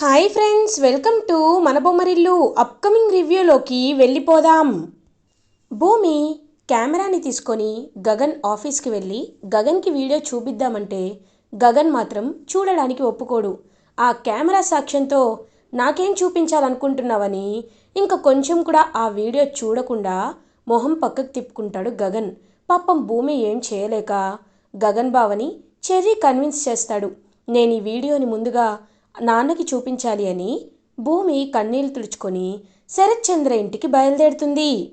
Hi friends welcome to మన Bommarillu upcoming రివ్యూలోకి వెళ్ళిపోదాం. భూమి కెమెరాని తీసుకొని గగన్ ఆఫీస్కి వెళ్ళి గగన్కి వీడియో చూపిద్దామంటే గగన్ మాత్రం చూడడానికి ఒప్పుకోడు. ఆ కెమెరా సాక్ష్యంతో నాకేం చూపించాలనుకుంటున్నావని ఇంకా కొంచెం కూడా ఆ వీడియో చూడకుండా మొహం పక్కకు తిప్పుకుంటాడు గగన్. పాపం భూమి ఏం చేయలేక గగన్ బావని చెర్రీ కన్విన్స్ చేస్తాడు. నేను ఈ వీడియోని ముందుగా నాన్నకి చూపించాలి అని భూమి కన్నీళ్ళు తుడుచుకొని శరత్చంద్ర ఇంటికి బయలుదేరుతుంది.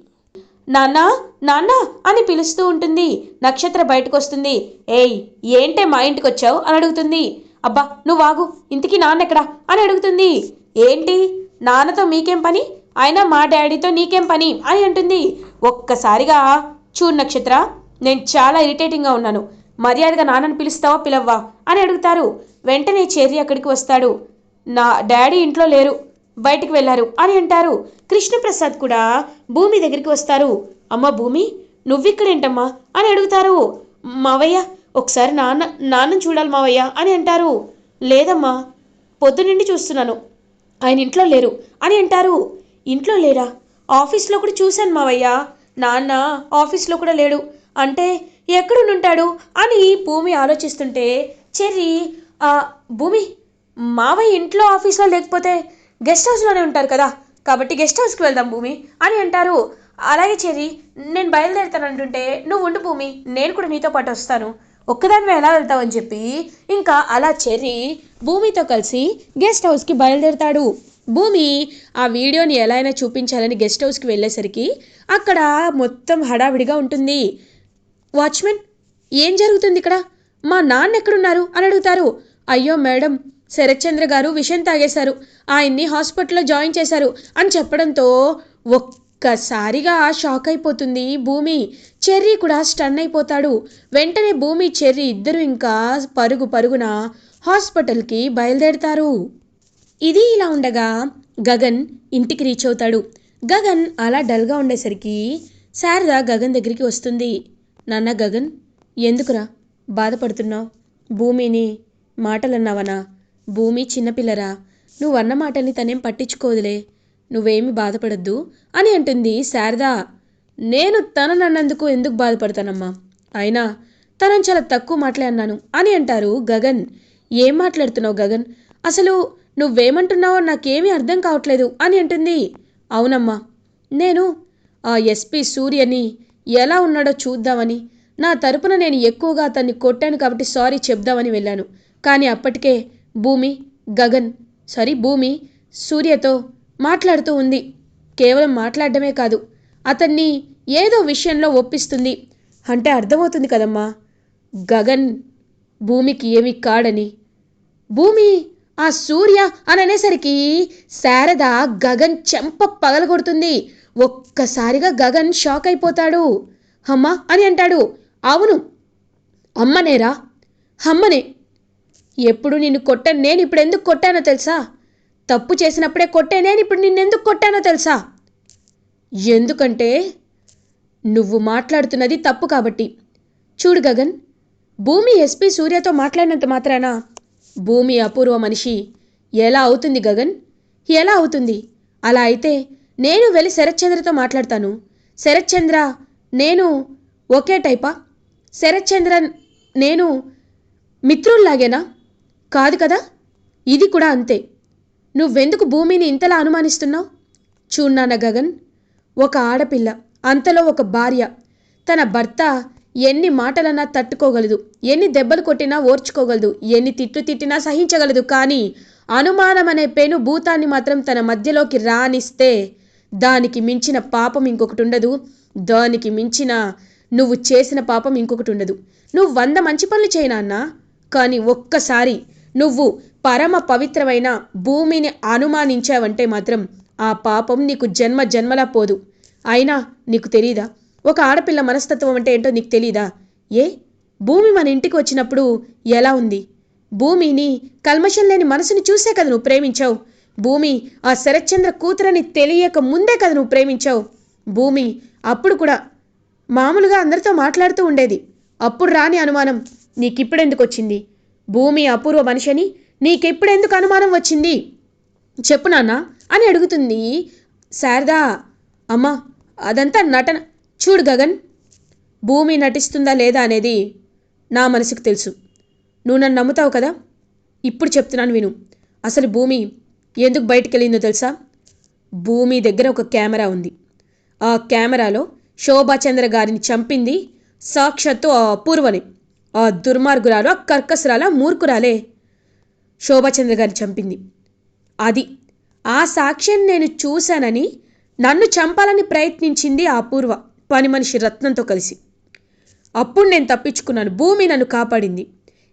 నాన్నా నాన్నా అని పిలుస్తూ ఉంటుంది. నక్షత్ర బయటకు వస్తుంది ఏయ్ ఏంటే మా ఇంటికి వచ్చావు అని అడుగుతుంది. అబ్బా నువ్వు ఆగు ఇంటికి నాన్న ఎక్కడా అని అడుగుతుంది. ఏంటి? నాన్నతో మీకేం పని? అయినా మా డాడీతో నీకేం పని? అని అంటుంది. ఒక్కసారిగా చూడు నక్షత్ర నేను చాలా ఇరిటేటింగ్గా ఉన్నాను. మర్యాదగా నాన్నని పిలుస్తావా పిలవ్వా అని అడుగుతారు. వెంటనే చేరి అక్కడికి వస్తాడు. నా డాడీ ఇంట్లో లేరు. బయటికి వెళ్ళారు అని అంటారు. కృష్ణప్రసాద్ కూడా భూమి దగ్గరికి వస్తారు. అమ్మ భూమి నువ్విక్కడేంటమ్మా అని అడుగుతారు. మావయ్య ఒకసారి నాన్న నాన్నని చూడాలి మావయ్య అని అంటారు. లేదమ్మా పొద్దునుండి చూస్తున్నాను. ఆయన ఇంట్లో లేరు అని అంటారు. ఇంట్లో లేరా? ఆఫీస్లో కూడా చూశాను మావయ్య. నాన్న ఆఫీస్లో కూడా లేడు. అంటే ఎక్కడుంటాడు అని భూమి ఆలోచిస్తుంటే చెర్రీ భూమి మావయ్య ఇంట్లో ఆఫీస్లో లేకపోతే గెస్ట్ హౌస్లోనే ఉంటారు కదా. కాబట్టి గెస్ట్ హౌస్కి వెళ్దాం భూమి అని అంటారు. అలాగే చెరి నేను బయలుదేరుతాను అంటుంటే నువ్వు ఉండు భూమి నేను కూడా నీతో పాటు వస్తాను. ఒక్కదానివే ఎలా వెళ్తావని చెప్పి ఇంకా అలా చెర్రి భూమితో కలిసి గెస్ట్ హౌస్కి బయలుదేరుతాడు. భూమి ఆ వీడియోని ఎలా అయినా చూపించాలని గెస్ట్ హౌస్కి వెళ్ళేసరికి అక్కడ మొత్తం హడావిడిగా ఉంటుంది. వాచ్మెన్ ఏం జరుగుతుంది ఇక్కడ? మా నాన్న ఎక్కడున్నారు? అని అడుగుతారు. అయ్యో మేడం శరత్చంద్ర గారు విషం తాగేశారు. ఆయన్ని హాస్పిటల్లో జాయిన్ చేశారు అని చెప్పడంతో ఒక్కసారిగా షాక్ అయిపోతుంది భూమి. చెర్రీ కూడా స్టన్ అయిపోతాడు. వెంటనే భూమి చెర్రీ ఇద్దరు ఇంకా పరుగు పరుగున హాస్పిటల్కి బయలుదేరుతారు. ఇది ఇలా ఉండగా గగన్ ఇంటికి రీచ్ అవుతాడు. గగన్ అలా డల్గా ఉండేసరికి శారద గగన్ దగ్గరికి వస్తుంది. నాన్న గగన్ ఎందుకురా బాధపడుతున్నావు? భూమిని మాటలన్నావనా? భూమి చిన్నపిల్లరా నువ్వు అన్న మాటల్ని తనేం పట్టించుకోదులే. నువ్వేమి బాధపడద్దు అని అంటుంది శారద. నేను తనని అన్నందుకు ఎందుకు బాధపడతానమ్మా? అయినా తనని చాలా తక్కువ మాటలే అన్నాను అని అంటారు గగన్. ఏం మాట్లాడుతున్నావు గగన్? అసలు నువ్వేమంటున్నావో నాకేమీ అర్థం కావట్లేదు అని అంటుంది. అవునమ్మా నేను ఆ ఎస్పి సూర్యని ఎలా ఉన్నాడో చూద్దామని నా తరపున నేను ఎక్కువగా అతన్ని కొట్టాను కాబట్టి సారీ చెప్దామని వెళ్ళాను. కానీ అప్పటికే భూమి గగన్ సారీ భూమి సూర్యతో మాట్లాడుతూ ఉంది. కేవలం మాట్లాడడమే కాదు అతన్ని ఏదో విషయంలో ఒప్పిస్తుంది. అంటే అర్థమవుతుంది కదమ్మా గగన్ భూమికి ఏమి కాడని. భూమి ఆ సూర్య అని అనేసరికి శారద గగన్ చెంప పగలగొడుతుంది. ఒక్కసారిగా గగన్ షాక్ అయిపోతాడు. అమ్మ అని అంటాడు. అవును అమ్మనేరా అమ్మనే. ఎప్పుడు నిన్ను కొట్టాను? నేను ఇప్పుడు ఎందుకు కొట్టానో తెలుసా? తప్పు చేసినప్పుడే కొట్టే నేను ఇప్పుడు నిన్నెందుకు కొట్టానో తెలుసా? ఎందుకంటే నువ్వు మాట్లాడుతున్నది తప్పు కాబట్టి. చూడు గగన్ భూమి ఎస్పీ సూర్యతో మాట్లాడినంత మాత్రాన? భూమి అపూర్వ మనిషి. ఎలా అవుతుంది గగన్? ఎలా అవుతుంది? అలా అయితే నేను వెళ్ళి శరత్చంద్రతో మాట్లాడతాను. శరత్చంద్ర నేను ఒకే టైపా? శరత్చంద్ర నేను మిత్రుల్లాగేనా? కాదు కదా? ఇది కూడా అంతే. నువ్వెందుకు భూమిని ఇంతలా అనుమానిస్తున్నావు? చూన్నాన గగన్ ఒక ఆడపిల్ల అంతలో ఒక భార్య. తన భర్త ఎన్ని మాటలన్నా తట్టుకోగలదు ఎన్ని దెబ్బలు కొట్టినా ఓర్చుకోగలదు ఎన్ని తిట్లు తిట్టినా సహించగలదు. కానీ అనుమానం అనే పెను భూతాన్ని మాత్రం తన మధ్యలోకి రానిస్తే దానికి మించిన పాపం ఇంకొకటి ఉండదు. దానికి మించిన నువ్వు చేసిన పాపం ఇంకొకటి ఉండదు. నువ్వు వంద మంచి పనులు చేయనా కానీ ఒక్కసారి నువ్వు పరమ పవిత్రమైన భూమిని అనుమానించావంటే మాత్రం ఆ పాపం నీకు జన్మ జన్మలా పోదు. అయినా నీకు తెలీదా? ఒక ఆడపిల్ల మనస్తత్వం అంటే ఏంటో నీకు తెలీదా? ఏ? భూమి మన ఇంటికి వచ్చినప్పుడు ఎలా ఉంది? భూమిని కల్మషం లేని మనసుని చూసే కదా నువ్వు ప్రేమించావు. భూమి ఆ శరత్చంద్ర కూతురని తెలియక ముందే కదా నువ్వు ప్రేమించావు. భూమి అప్పుడు కూడా మామూలుగా అందరితో మాట్లాడుతూ ఉండేది. అప్పుడు రాని అనుమానం నీకిప్పుడెందుకు వచ్చింది? భూమి అపూర్వ మనిషిని నీకెప్పుడెందుకు అనుమానం వచ్చింది? చెప్పు నాన్న అని అడుగుతుంది శారదా. అమ్మా అదంతా నటన. చూడు గగన్ భూమి నటిస్తుందా లేదా అనేది నా మనసుకు తెలుసు. నువ్వు నన్ను నమ్ముతావు కదా? ఇప్పుడు చెప్తున్నాను విను. అసలు భూమి ఎందుకు బయటికి వెళ్ళిందో తెలుసా? భూమి దగ్గర ఒక కెమెరా ఉంది. ఆ కెమెరాలో శోభాచంద్ర గారిని చంపింది సాక్షాత్తు ఆ అపూర్వని. ఆ దుర్మార్గురాలు ఆ కర్కసురాలు ఆ మూర్ఖురాలే. శోభాచంద్ర గారిని చంపింది. అది ఆ సాక్ష్యం నేను చూశానని నన్ను చంపాలని ప్రయత్నించింది ఆ అపూర్వ పని మనిషి రత్నంతో కలిసి. అప్పుడు నేను తప్పించుకున్నాను భూమి నన్ను కాపాడింది.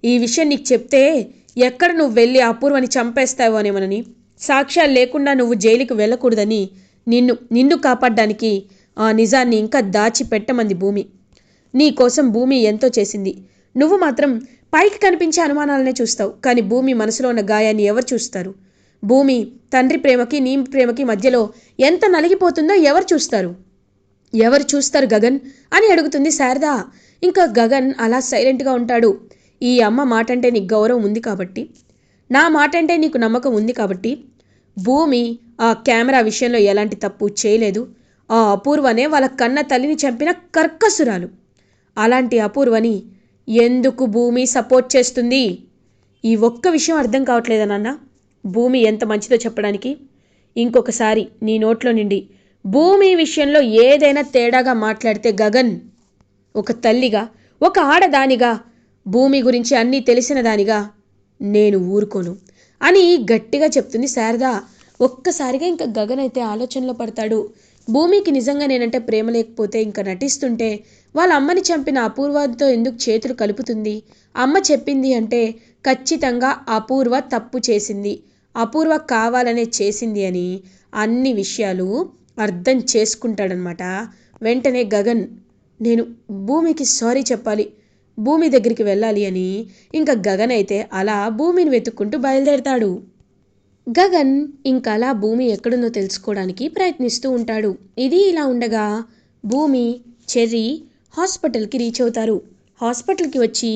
ఈ విషయం నీకు చెప్తే ఎక్కడ నువ్వు వెళ్ళి అపూర్వని చంపేస్తావోనేమనని సాక్ష్యాలు లేకుండా నువ్వు జైలుకి వెళ్ళకూడదని నిన్ను నిన్ను కాపాడడానికి ఆ నిజాన్ని ఇంకా దాచి పెట్టమంది భూమి. నీ కోసం భూమి ఎంతో చేసింది. నువ్వు మాత్రం పైకి కనిపించే అనుమానాలనే చూస్తావు కానీ భూమి మనసులో ఉన్న గాయాన్ని ఎవరు చూస్తారు? భూమి తండ్రి ప్రేమకి నీ ప్రేమకి మధ్యలో ఎంత నలిగిపోతుందో ఎవరు చూస్తారు? ఎవరు చూస్తారు గగన్? అని అడుగుతుంది శారదా. ఇంకా గగన్ అలా సైలెంట్గా ఉంటాడు. ఈ అమ్మ మాట అంటే నీకు గౌరవం ఉంది కాబట్టి. నా మాట అంటే నీకు నమ్మకం ఉంది కాబట్టి. భూమి ఆ కెమెరా విషయంలో ఎలాంటి తప్పు చేయలేదు. ఆ అపూర్వనే వాళ్ళ కన్న తల్లిని చంపిన కర్కసురాలు. అలాంటి అపూర్వని ఎందుకు భూమి సపోర్ట్ చేస్తుంది? ఈ ఒక్క విషయం అర్థం కావట్లేదా నాన్న? భూమి ఎంత మంచిదో చెప్పడానికి. ఇంకొకసారి నీ నోట్లో నుండి భూమి విషయంలో ఏదైనా తేడాగా మాట్లాడితే గగన్ ఒక తల్లిగా ఒక ఆడదానిగా భూమి గురించి అన్నీ తెలిసిన దానిగా నేను ఊరుకోను అని గట్టిగా చెప్తుంది శారదా. ఒక్కసారిగా ఇంకా గగన్ అయితే ఆలోచనలో పడతాడు. భూమికి నిజంగా నేనంటే ప్రేమ లేకపోతే ఇంకా నటిస్తుంటే వాళ్ళ అమ్మని చంపిన అపూర్వతో ఎందుకు చేతులు కలుపుతుంది? అమ్మ చెప్పింది అంటే ఖచ్చితంగా అపూర్వ తప్పు చేసింది. అపూర్వ కావాలనే చేసింది అని అన్ని విషయాలు అర్థం చేసుకుంటాడనమాట వెంటనే గగన్ నేను భూమికి సారీ చెప్పాలి భూమి దగ్గరికి వెళ్ళాలి అని ఇంకా గగన్ అయితే అలా భూమిని వెతుక్కుంటూ బయలుదేరతాడు. గగన్ ఇంకా అలా భూమి ఎక్కడుందో తెలుసుకోవడానికి ప్రయత్నిస్తూ ఉంటాడు. ఇది ఇలా ఉండగా భూమి చెర్రీ హాస్పిటల్కి రీచ్ అవుతారు. హాస్పిటల్కి వచ్చి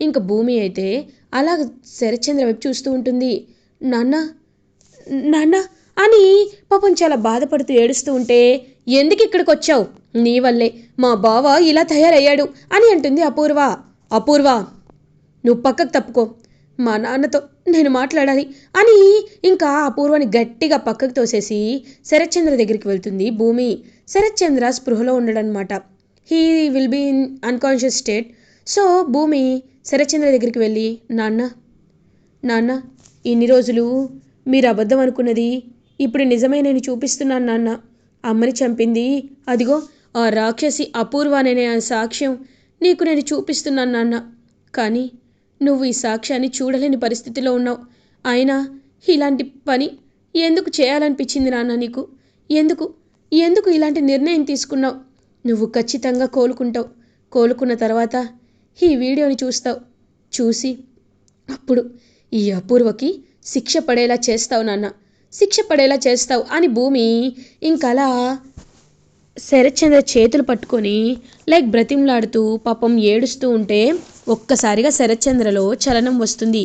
ఇంక భూమి అయితే అలా శరత్చంద్ర వైపు చూస్తూ ఉంటుంది. నాన్న నాన్న అని పాపం చాలా బాధపడుతూ ఏడుస్తూ ఉంటే ఎందుకు ఇక్కడికి వచ్చావు నీ వల్లే. మా బావ ఇలా తయారయ్యాడు అని అంటుంది అపూర్వ. అపూర్వ నువ్వు పక్కకు తప్పుకో. మా నాన్నతో నేను మాట్లాడాలి అని ఇంకా అపూర్వని గట్టిగా పక్కకు తోసేసి శరత్చంద్ర దగ్గరికి వెళ్తుంది భూమి. శరత్చంద్ర స్పృహలో ఉండడనమాట he will be in unconscious state so Bhoomi Sharathchandra దగ్గరికి వెళ్ళి నాన్న నాన్న ఇన్ని రోజులు మీరు అబద్ధం అనుకున్నది ఇప్పుడు నిజమే నేను చూపిస్తున్నాను నాన్న. అమ్మని చంపింది. అదిగో ఆ రాక్షసి అపూర్వాననే ఆ సాక్ష్యం నీకు నేను చూపిస్తున్నాను నాన్న. కానీ నువ్వు ఈ సాక్ష్యాన్ని చూడలేని పరిస్థితిలో ఉన్నావు. అయినా ఇలాంటి పని ఎందుకు చేయాలనిపించింది నాన్న నీకు? ఎందుకు? ఎందుకు ఇలాంటి నిర్ణయం తీసుకున్నావు? నువ్వు ఖచ్చితంగా కోలుకుంటావు. కోలుకున్న తర్వాత ఈ వీడియోని చూస్తావు. చూసి అప్పుడు ఈ అపూర్వకి శిక్ష పడేలా చేస్తావు నాన్న. శిక్ష పడేలా చేస్తావు అని భూమి ఇంకలా శరత్చంద్ర చేతులు పట్టుకొని లైక్ బ్రతిమలాడుతూ పాపం ఏడుస్తూ ఉంటే ఒక్కసారిగా శరత్చంద్రలో చలనం వస్తుంది.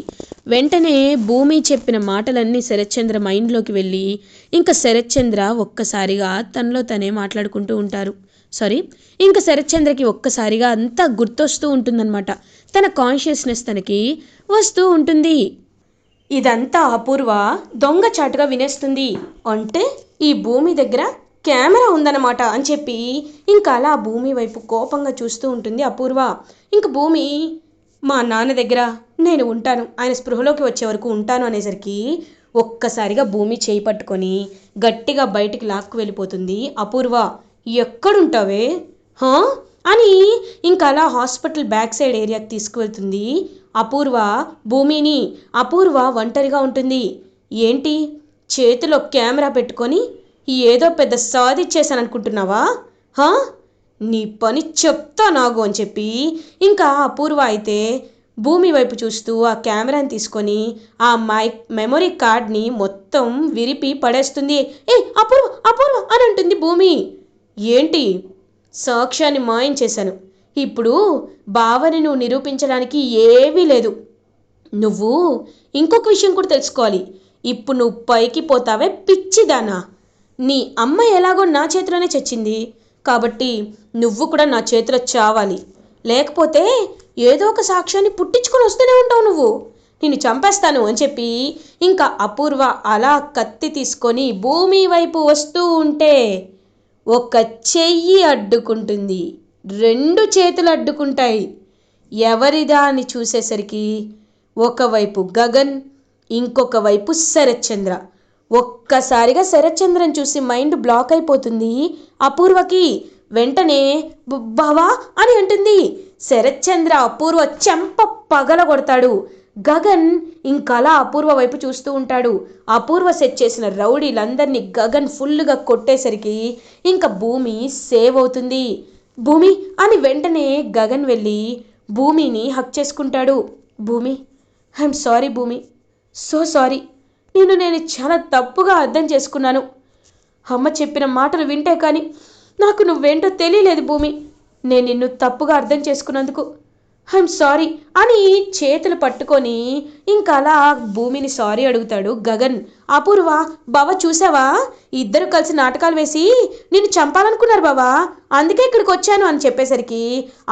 వెంటనే భూమి చెప్పిన మాటలన్నీ శరత్చంద్ర మైండ్లోకి వెళ్ళి ఇంకా శరత్చంద్ర ఒక్కసారిగా తనలో తనే మాట్లాడుకుంటూ ఉంటారు. సారీ ఇంకా శరత్చంద్రకి ఒక్కసారిగా అంతా గుర్తొస్తూ ఉంటుందన్నమాట. తన కాన్షియస్నెస్ తనకి వస్తూ ఉంటుంది. ఇదంతా అపూర్వ. దొంగచాటుగా వినేస్తుంది. అంటే ఈ భూమి దగ్గర కెమెరా ఉందన్నమాట అని చెప్పి ఇంకా అలా భూమి వైపు కోపంగా చూస్తూ ఉంటుంది అపూర్వ. ఇంక భూమి మా నాన్న దగ్గర నేను ఉంటాను. ఆయన స్పృహలోకి వచ్చే వరకు ఉంటాను అనేసరికి ఒక్కసారిగా భూమి చేయి పట్టుకొని గట్టిగా బయటికి లాక్కు వెళ్ళిపోతుంది అపూర్వ. ఎక్కడుంటావే? హా? అని ఇంకా అలా హాస్పిటల్ బ్యాక్ సైడ్ ఏరియాకి తీసుకువెళ్తుంది. అపూర్వ భూమిని అపూర్వ ఒంటరిగా ఉంటుంది. ఏంటి? చేతిలో కెమెరా పెట్టుకొని ఏదో పెద్ద సాధిచ్చేసాను అనుకుంటున్నావా హా? నీ పని చెప్తా నాగు అని చెప్పి ఇంకా అపూర్వ అయితే భూమి వైపు చూస్తూ ఆ కెమెరాని తీసుకొని ఆ మై మెమొరీ కార్డ్ని మొత్తం విరిపి పడేస్తుంది. ఏ అపూర్వ అపూర్వ అని అంటుంది భూమి. ఏంటి? సాక్ష్యాన్ని మాయం చేశాను. ఇప్పుడు బావని నువ్వు నిరూపించడానికి ఏమీ లేదు. నువ్వు ఇంకొక విషయం కూడా తెలుసుకోవాలి. ఇప్పుడు నువ్వు పైకి పోతావే పిచ్చిదానా. నీ అమ్మ ఎలాగో నా చేతిలోనే చచ్చింది. కాబట్టి నువ్వు కూడా నా చేతిలో చావాలి. లేకపోతే ఏదో ఒక సాక్ష్యాన్ని పుట్టించుకొని వస్తూనే ఉంటావు నువ్వు. నిన్ను చంపేస్తాను అని చెప్పి ఇంకా అపూర్వ అలా కత్తి తీసుకొని భూమి వైపు వస్తూ ఉంటే ఒక చెయ్యి అడ్డుకుంటుంది. రెండు చేతులు అడ్డుకుంటాయి. ఎవరిదా అని చూసేసరికి ఒకవైపు గగన్ ఇంకొక వైపు శరత్చంద్ర. ఒక్కసారిగా శరత్చంద్రని చూసి మైండ్ బ్లాక్ అయిపోతుంది. అపూర్వకి వెంటనే బావా అని అంటుంది. శరత్చంద్ర అపూర్వ చెంప పగల కొడతాడు గగన్ ఇంకలా అపూర్వ వైపు చూస్తూ ఉంటాడు. అపూర్వ సెట్ చేసిన రౌడీలందరినీ గగన్ ఫుల్గా కొట్టేసరికి ఇంకా భూమి సేవ్ అవుతుంది. భూమి అని వెంటనే గగన్ వెళ్ళి భూమిని హక్ చేసుకుంటాడు. Bhoomi I'm sorry Bhoomi. So sorry. నేను నేను చాలా తప్పుగా అర్థం చేసుకున్నాను. అమ్మ చెప్పిన మాటలు వింటే కానీ నాకు నువ్వేంటో తెలియలేదు భూమి. నేను నిన్ను తప్పుగా అర్థం చేసుకున్నందుకు ఐఎమ్ సారీ అని చేతులు పట్టుకొని ఇంకా అలా భూమిని సారీ అడుగుతాడు గగన్. అపూర్వ బావ చూసావా? ఇద్దరు కలిసి నాటకాలు వేసి నిన్ను చంపాలనుకున్నారు బావా. అందుకే ఇక్కడికి వచ్చాను అని చెప్పేసరికి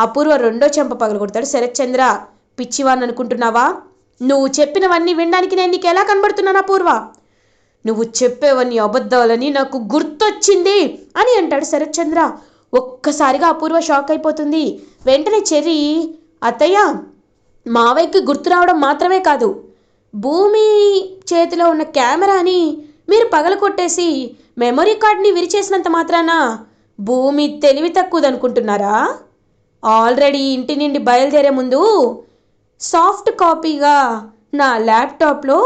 అపూర్వ రెండో చెంప పగలగొడతాడు శరత్చంద్ర పిచ్చివాన్ అనుకుంటున్నావా? నువ్వు చెప్పినవన్నీ వినడానికి నేను నీకు ఎలా కనబడుతున్నాను అపూర్వ? నువ్వు చెప్పేవన్నీ అబద్ధాలని నాకు గుర్తొచ్చింది అని అంటాడు శరత్చంద్ర ఒక్కసారిగా అపూర్వ షాక్ అయిపోతుంది. వెంటనే చెర్రీ అత్తయ్య మావయ్యకి గుర్తు రావడం మాత్రమే కాదు. భూమి చేతిలో ఉన్న కెమెరాని మీరు పగలకొట్టేసి మెమరీ కార్డ్ని విరిచేసినంత మాత్రాన భూమి తెలివి తక్కువదనుకుంటున్నారా? ఆల్రెడీ ఇంటి నుండి బయలుదేరే ముందు సాఫ్ట్ కాపీగా నా ల్యాప్టాప్లో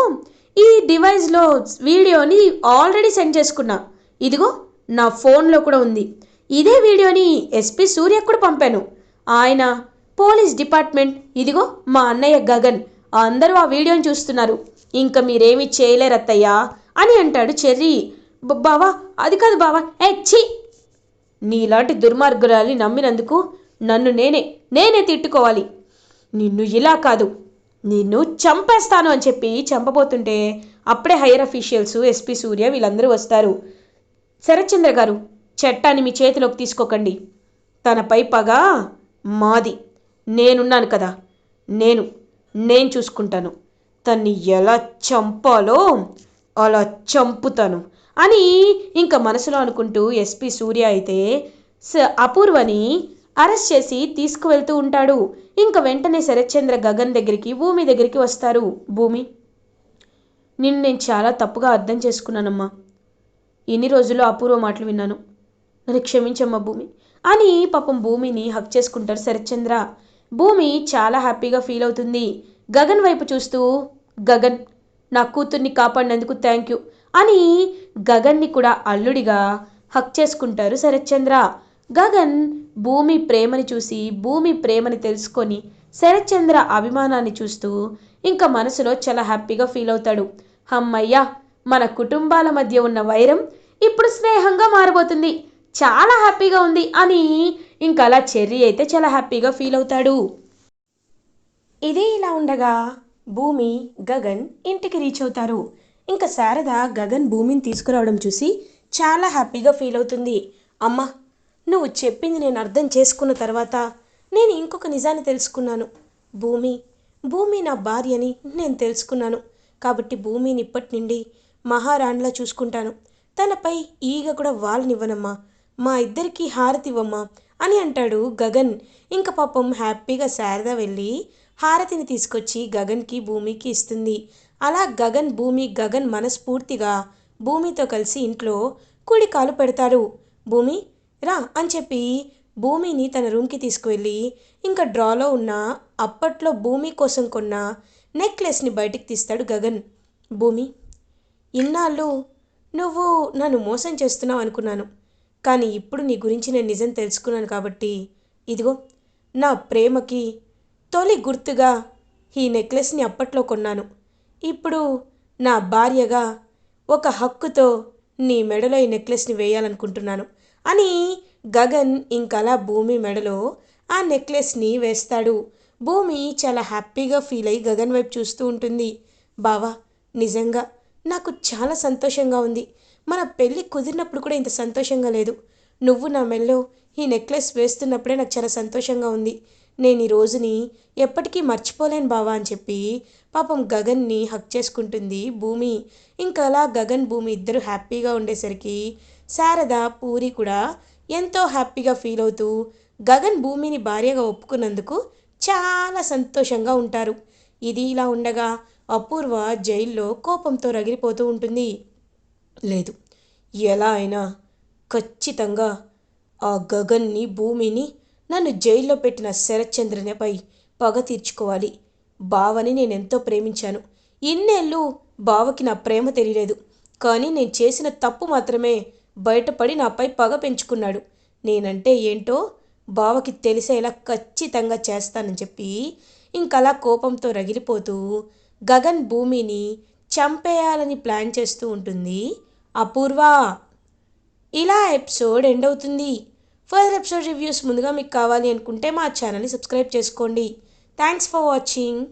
ఈ డివైస్లో వీడియోని ఆల్రెడీ సెండ్ చేసుకున్నా. ఇదిగో నా ఫోన్లో కూడా ఉంది. ఇదే వీడియోని ఎస్పి సూర్యకు కూడా పంపాను. ఆయన పోలీస్ డిపార్ట్మెంట్ ఇదిగో మా అన్నయ్య గగన్. అందరూ ఆ వీడియోని చూస్తున్నారు. ఇంకా మీరేమీ చేయలేరు అత్తయ్యా అని అంటాడు చెర్రీ. బావా అది కాదు బావా. ఏ ఛీ! నీలాంటి దుర్మార్గురాలి నమ్మినందుకు నన్ను నేనే నేనే తిట్టుకోవాలి. నిన్ను ఇలా కాదు నిన్ను చంపేస్తాను అని చెప్పి చంపబోతుంటే అప్పుడే హైయర్ అఫీషియల్స్ ఎస్పీ సూర్య వీళ్ళందరూ వస్తారు. శరత్చంద్ర గారు చట్టాన్ని మీ చేతిలోకి తీసుకోకండి. తనపై పగ మాది. నేనున్నాను కదా. నేను నేను చూసుకుంటాను. తన్ని ఎలా చంపాలో అలా చంపుతాను అని ఇంకా మనసులో అనుకుంటూ ఎస్పీ సూర్య అయితే స- అపూర్వని అరెస్ట్ చేసి తీసుకువెళ్తూ ఉంటాడు. ఇంకా వెంటనే శరత్చంద్ర గగన్ దగ్గరికి భూమి దగ్గరికి వస్తారు. భూమి నిన్ను నేను చాలా తప్పుగా అర్థం చేసుకున్నానమ్మా. ఇన్ని రోజుల్లో అపూర్వ మాటలు విన్నాను. నన్ను క్షమించమ్మా భూమి అని పాపం భూమిని హక్ చేసుకుంటారు శరత్చంద్ర. భూమి చాలా హ్యాపీగా ఫీల్ అవుతుంది. గగన్ వైపు చూస్తూ గగన్ నా కూతుర్ని కాపాడినందుకు థ్యాంక్ యూ అని గగన్ని కూడా అల్లుడిగా హక్ చేసుకుంటారు శరత్చంద్ర. గగన్ భూమి ప్రేమని చూసి భూమి ప్రేమని తెలుసుకొని శరత్చంద్ర అభిమానాన్ని చూస్తూ ఇంకా మనసులో చాలా హ్యాపీగా ఫీల్ అవుతాడు. హమ్మయ్యా మన కుటుంబాల మధ్య ఉన్న వైరం ఇప్పుడు స్నేహంగా మారబోతుంది. చాలా హ్యాపీగా ఉంది అని ఇంకా అలా చెర్రీ అయితే చాలా హ్యాపీగా ఫీల్ అవుతాడు. ఇదే ఇలా ఉండగా భూమి గగన్ ఇంటికి రీచ్ అవుతారు. ఇంకా శారద గగన్ భూమిని తీసుకురావడం చూసి చాలా హ్యాపీగా ఫీల్ అవుతుంది. అమ్మ నువ్వు చెప్పింది నేను అర్థం చేసుకున్న తర్వాత నేను ఇంకొక నిజాన్ని తెలుసుకున్నాను. భూమి భూమి నా భార్యని నేను తెలుసుకున్నాను. కాబట్టి భూమిని ఇప్పటి నుండి మహారాణిలా చూసుకుంటాను. తనపై ఈగ కూడా వాళ్ళనివ్వనమ్మా మా ఇద్దరికి హారతి ఇవ్వమ్మా. అని అంటాడు గగన్. ఇంక పాపం హ్యాపీగా శారద వెళ్ళి హారతిని తీసుకొచ్చి గగన్కి భూమికి ఇస్తుంది. అలా గగన్ భూమి గగన్ మనస్ఫూర్తిగా భూమితో కలిసి ఇంట్లో కుడి కాలు పెడతారు. భూమి రా అని చెప్పి భూమిని తన రూమ్కి తీసుకువెళ్ళి ఇంకా డ్రాలో ఉన్న అప్పట్లో భూమి కోసం కొన్న నెక్లెస్ని బయటికి తీస్తాడు గగన్. భూమి ఇన్నాళ్ళు నువ్వు నన్ను మోసం చేస్తున్నావు అనుకున్నాను. కానీ ఇప్పుడు నీ గురించి నేను నిజం తెలుసుకున్నాను కాబట్టి ఇదిగో నా ప్రేమకి తొలి గుర్తుగా ఈ నెక్లెస్ని అప్పట్లో కొన్నాను. ఇప్పుడు నా భార్యగా ఒక హక్కుతో నీ మెడలో ఈ నెక్లెస్ని వేయాలనుకుంటున్నాను. అని గగన్ ఇంకలా భూమి మెడలో ఆ నెక్లెస్ని వేస్తాడు. భూమి చాలా హ్యాపీగా ఫీల్ అయ్యి గగన్ వైపు చూస్తూ ఉంటుంది. బావా నిజంగా నాకు చాలా సంతోషంగా ఉంది. మన పెళ్ళి కుదిరినప్పుడు కూడా ఇంత సంతోషంగా లేదు. నువ్వు నా మెల్లో ఈ నెక్లెస్ వేస్తున్నప్పుడే నాకు చాలా సంతోషంగా ఉంది. నేను ఈ రోజుని ఎప్పటికీ మర్చిపోలేను బావా అని చెప్పి పాపం గగన్ని హక్ చేసుకుంటుంది భూమి. ఇంకా అలా గగన్ భూమి ఇద్దరు హ్యాపీగా ఉండేసరికి శారద పూరి కూడా ఎంతో హ్యాపీగా ఫీల్ అవుతూ గగన్ భూమిని భార్యగా ఒప్పుకున్నందుకు చాలా సంతోషంగా ఉంటారు. ఇది ఇలా ఉండగా అపూర్వ జైల్లో కోపంతో రగిలిపోతూ ఉంటుంది. లేదు. ఎలా అయినా ఖచ్చితంగా ఆ గగన్ని భూమిని నన్ను జైల్లో పెట్టిన శరత్చంద్రనిపై పగ తీర్చుకోవాలి. బావని నేను ఎంతో ప్రేమించాను. ఇన్నేళ్ళు బావకి నా ప్రేమ తెలియలేదు. కానీ నేను చేసిన తప్పు మాత్రమే బయటపడి నాపై పగ పెంచుకున్నాడు. నేనంటే ఏంటో బావకి తెలిసేలా ఖచ్చితంగా చేస్తానని చెప్పి ఇంకలా కోపంతో రగిలిపోతూ గగన్ భూమిని చంపేయాలని ప్లాన్ చేస్తూ ఉంటుంది. అపూర్వ ఇలా ఎపిసోడ్ ఎండ్ అవుతుంది. ఫర్దర్ ఎపిసోడ్ రివ్యూస్ ముందుగా మీకు కావాలి అనుకుంటే మా ఛానల్ని సబ్స్క్రైబ్ చేసుకోండి. Thanks for watching.